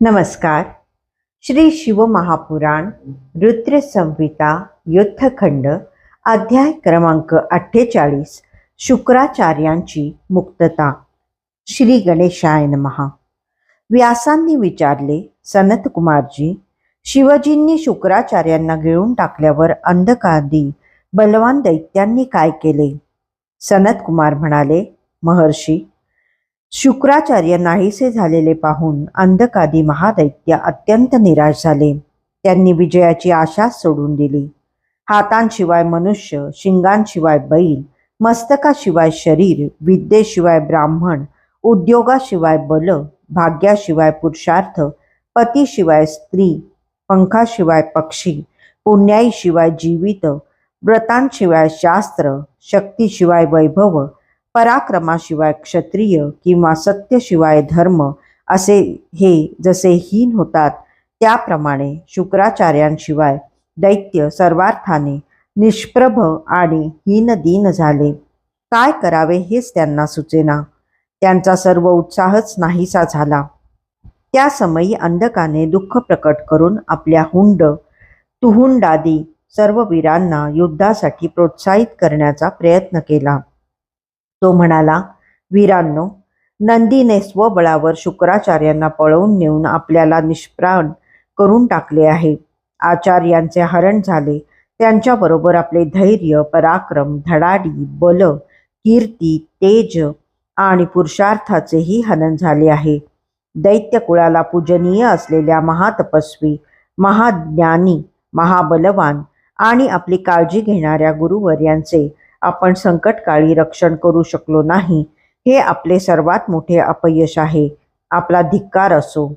नमस्कार. श्री शिवमहापुराण रुद्र संहिता युद्धखंड अध्याय क्रमांक अठ्ठेचाळीस शुक्राचार्यांची मुक्तता. श्री गणेशाय महा व्यासांनी विचारले सनत कुमारजी शिवजींनी शुक्राचार्यांना गिळून टाकल्यावर अंधकादी बलवान दैत्यांनी काय केले? सनत कुमार म्हणाले महर्षी शुक्राचार्य नाहीसे झालेले पाहून अंधकादी महादैत्य अत्यंत निराश झाले. त्यांनी विजयाची आशा सोडून दिली. हातांशिवाय मनुष्य शिंगांशिवाय बैल मस्तकाशिवाय शरीर विद्येशिवाय ब्राह्मण उद्योगाशिवाय बल भाग्याशिवाय पुरुषार्थ पतीशिवाय स्त्री पंखाशिवाय पक्षी पुण्याईशिवाय जीवित व्रतांशिवाय शास्त्र शक्तीशिवाय वैभव पराक्रमाशिवाय क्षत्रिय किंवा सत्यशिवाय धर्म असे हे जसे हीन होतात त्याप्रमाणे शुक्राचार्यांशिवाय दैत्य सर्वार्थाने निष्प्रभ आणि हीनदीन झाले. काय करावे हेच त्यांना सुचेना. त्यांचा सर्व उत्साहच नाहीसा झाला. त्या समयी अंधकाने दुःख प्रकट करून आपल्या हुंड तुहुंडादी सर्व वीरांना युद्धासाठी प्रोत्साहित करण्याचा प्रयत्न केला. तो म्हणाला वीरांनो नंदीने स्वबळावर शुक्राचार्यांना पळवून नेऊन आपल्याला निष्प्राण करून टाकले आहे. आचार्यांचे हरण झाले. त्यांच्याबरोबर आपले धैर्य पराक्रम धडाडी बल कीर्ती तेज आणि पुरुषार्थाचेही हनन झाले आहे. दैत्य कुळाला पूजनीय असलेल्या महातपस्वी महाज्ञानी महाबलवान आणि आपली काळजी घेणाऱ्या गुरुवर्यांचे आपण संकटकाळी रक्षण करू शकलो नाही. हे आपले सर्वात मोठे अपयश आहे. आपला धिक्कार असो.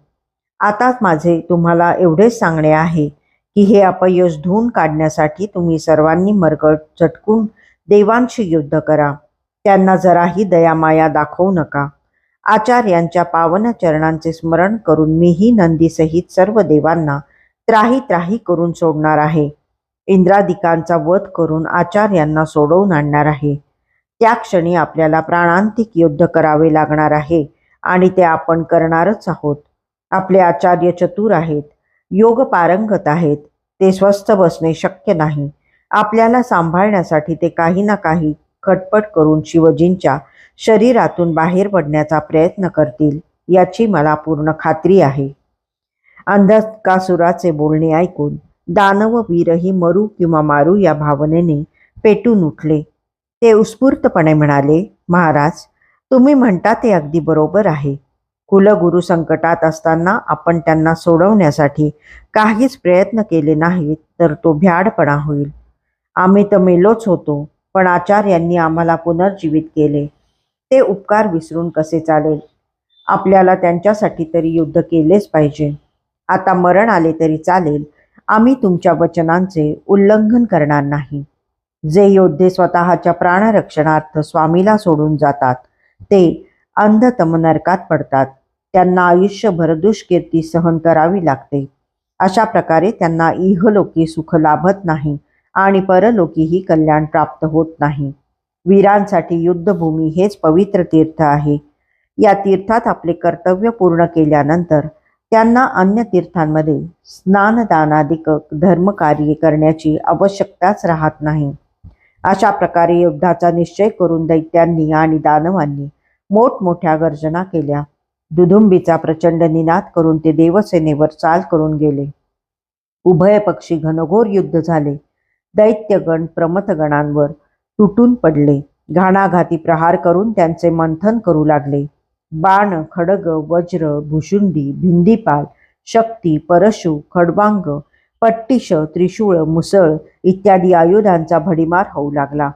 आता माझे तुम्हाला एवढेच सांगणे आहे की हे अपयश धुवून काढण्यासाठी तुम्ही सर्वांनी मरगळ झटकून देवांशी युद्ध करा. त्यांना जराही दयामाया दाखवू नका. आचार्यांच्या पावन चरणांचे स्मरण करून मीही नंदीसहित सर्व देवांना त्राही त्राही करून सोडणार आहे. इंद्रादिकांचा वध करून आचार्यांना सोडवून आणणार आहे. त्या क्षणी आपल्याला प्राणांतिक युद्ध करावे लागणार आहे आणि ते आपण करणारच आहोत. आपले आचार्य चतुर आहेत योग पारंगत आहेत ते स्वस्थ बसणे शक्य नाही. आपल्याला सांभाळण्यासाठी ते काही ना काही खटपट करून शिवजींच्या शरीरातून बाहेर पडण्याचा प्रयत्न करतील याची मला पूर्ण खात्री आहे. अंधकासुराचे बोलणे ऐकून दानव वीरही मरू किंवा मारू या भावनेने पेटून उठले. ते उत्स्फूर्तपणे म्हणाले महाराज तुम्ही म्हणता ते अगदी बरोबर आहे. कुलगुरू संकटात असताना आपण त्यांना सोडवण्यासाठी काहीच प्रयत्न केले नाहीत तर तो भ्याडपणा होईल. आम्ही तर मेलोच होतो पण आचार्यांनी आम्हाला पुनर्जीवित केले. ते उपकार विसरून कसे चालेल? आपल्याला त्यांच्यासाठी तरी युद्ध केलेच पाहिजे. आता मरण आले तरी चालेल आम्ही तुमच्या वचनांचे उल्लंघन करणार नाही. जे योद्धे स्वतःच्या प्राणरक्षणार्थ स्वामीला सोडून जातात ते अंधतम नरकात पडतात. त्यांना आयुष्यभर दुष्कीर्ती सहन करावी लागते. अशा प्रकारे त्यांना इहलोकी सुख लाभत नाही आणि परलोकीही कल्याण प्राप्त होत नाही. वीरांसाठी युद्धभूमी हेच पवित्र तीर्थ आहे. या तीर्थात आपले कर्तव्य पूर्ण केल्यानंतर त्यांना अन्य तीर्थांमध्ये स्नानदानादिक धर्मकार्ये करण्याची आवश्यकताच राहत नाही. अशा प्रकारे युद्धाचा निश्चय करून दैत्यांनी आणि दानवांनी मोठमोठ्या गर्जना केल्या. दुधुंबीचा प्रचंड निनाद करून ते देवसेनेवर चाल करून गेले. उभय पक्षी घनघोर युद्ध झाले. दैत्यगण प्रमथगणांवर तुटून पडले. घाणाघाती प्रहार करून त्यांचे मंथन करू लागले. बाण खडग वज्र भुशुंडी भिंदीपाल शक्ती परशु खडवांग पट्टिश त्रिशूळ मुसळ इत्यादी आयुधांचा भडीमार होऊ लागला.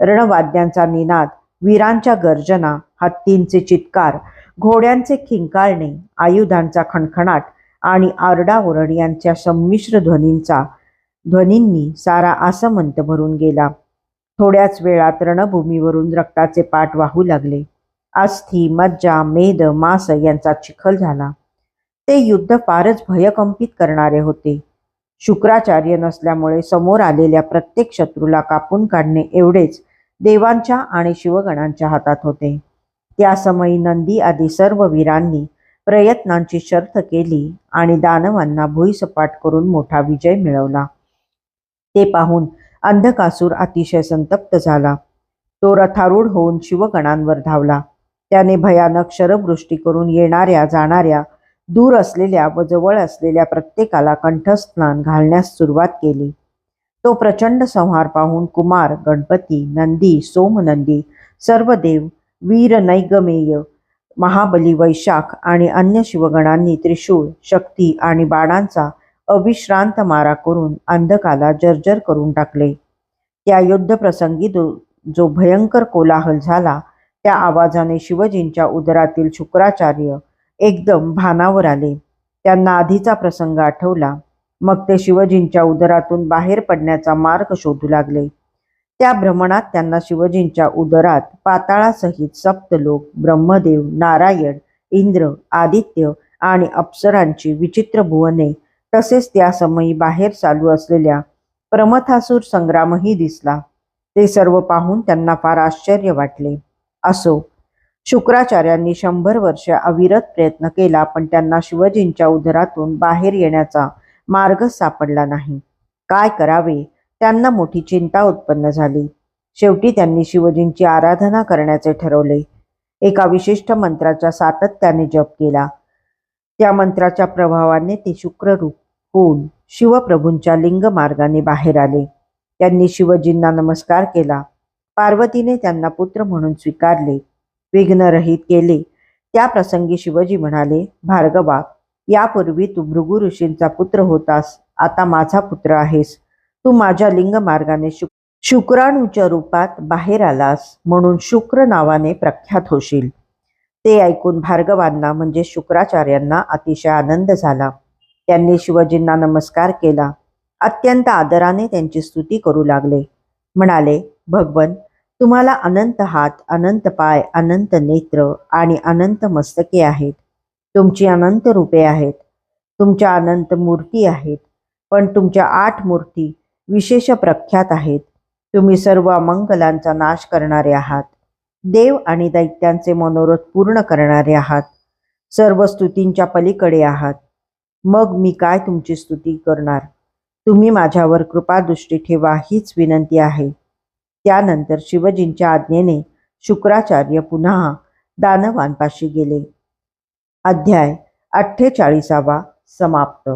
रणवाद्यांचा निनाद वीरांच्या गर्जना हत्तींचे चित्कार घोड्यांचे खिंकाळणे आयुधांचा खणखणाट आणि आरडाओरड यांच्या संमिश्र ध्वनींचा ध्वनींनी सारा आसमंत भरून गेला. थोड्याच वेळात रणभूमीवरून रक्ताचे पाठ वाहू लागले. अस्थि मज्जा मेद मास यांचा चिखल झाला. ते युद्ध फारच भयकंपित करणारे होते. शुक्राचार्य नसल्यामुळे समोर आलेल्या प्रत्येक शत्रूला कापून काढणे एवढेच देवांच्या आणि शिवगणांच्या हातात होते. त्या समयी नंदी आदी सर्व वीरांनी प्रयत्नांची शर्थ केली आणि दानवांना भुईसपाट करून मोठा विजय मिळवला. ते पाहून अंधकासूर अतिशय संतप्त झाला. तो रथारूढ होऊन शिवगणांवर धावला. त्याने भयानक शरवृष्टी करून येणाऱ्या जाणाऱ्या दूर असलेल्या व जवळ असलेल्या प्रत्येकाला कंठस्नान घालण्यास सुरुवात केली. तो प्रचंड संहार पाहून कुमार गणपती नंदी सोमनंदी सर्व देव वीर नैगमेय महाबली वैशाख आणि अन्य शिवगणांनी त्रिशूळ शक्ती आणि बाणांचा अविश्रांत मारा करून अंधकाला जर्जर करून टाकले. त्या युद्धप्रसंगी जो जो भयंकर कोलाहल झाला त्या आवाजाने शिवजींच्या उदरातील शुक्राचार्य एकदम भानावर आले. त्यांना आधीचा प्रसंग आठवला. मग ते शिवजींच्या उदरातून बाहेर पडण्याचा मार्ग शोधू लागले. त्या भ्रमणात त्यांना शिवजींच्या उदरात पाताळासहित सप्तलोक ब्रह्मदेव नारायण इंद्र आदित्य आणि अप्सरांची विचित्र भुवने तसेच त्या समयी बाहेर चालू असलेल्या प्रमथासूर संग्रामही दिसला. ते सर्व पाहून त्यांना फार आश्चर्य वाटले. असो. शुक्राचार्यांनी शंभर वर्ष अविरत प्रयत्न केला पण त्यांना शिवजींच्या उदरातून बाहेर येण्याचा मार्ग सापडला नाही. काय करावे? त्यांना मोठी चिंता उत्पन्न झाली. शेवटी त्यांनी शिवजींची आराधना करण्याचे ठरवले. एका विशिष्ट मंत्राचा सातत्याने जप केला. त्या मंत्राच्या प्रभावाने ते शुक्ररूप होऊन शिवप्रभूंच्या लिंग मार्गाने बाहेर आले. त्यांनी शिवजींना नमस्कार केला. पार्वतीने त्यांना पुत्र म्हणून स्वीकारले विघ्नरहित केले. त्या प्रसंगी शिवजी म्हणाले भार्गवा यापूर्वी तू भृगु ऋषींचा पुत्र होतास आता माझा पुत्र आहेस. तू माझ्या लिंग मार्गाने शुक शुक्राणूच्या रूपात बाहेर आलास म्हणून शुक्र नावाने प्रख्यात होशील. ते ऐकून भार्गवांना म्हणजे शुक्राचार्यांना अतिशय आनंद झाला. त्यांनी शिवजींना नमस्कार केला. अत्यंत आदराने त्यांची स्तुती करू लागले. म्हणाले भगवन तुम्हाला अनंत हात अनंत पाय अनंत नेत्र आणि अनंत मस्तके आहेत. तुमची अनंत रूपे आहेत. तुमच्या अनंत मूर्ती आहेत. पण तुमच्या आठ मूर्ती विशेष प्रख्यात आहेत. तुम्ही सर्व अमंगलांचा नाश करणारे आहात. देव आणि दैत्यांचे मनोरथ पूर्ण करणारे आहात. सर्व स्तुतींच्या पलीकडे आहात. मग मी काय तुमची स्तुती करणार? तुम्ही माझ्यावर कृपादृष्टी ठेवा हीच विनंती आहे. त्यानंतर शिवजींच्या आज्ञेने शुक्राचार्य पुन्हा दानवांपाशी गेले. अध्याय अठ्ठेचाळीसावा समाप्त.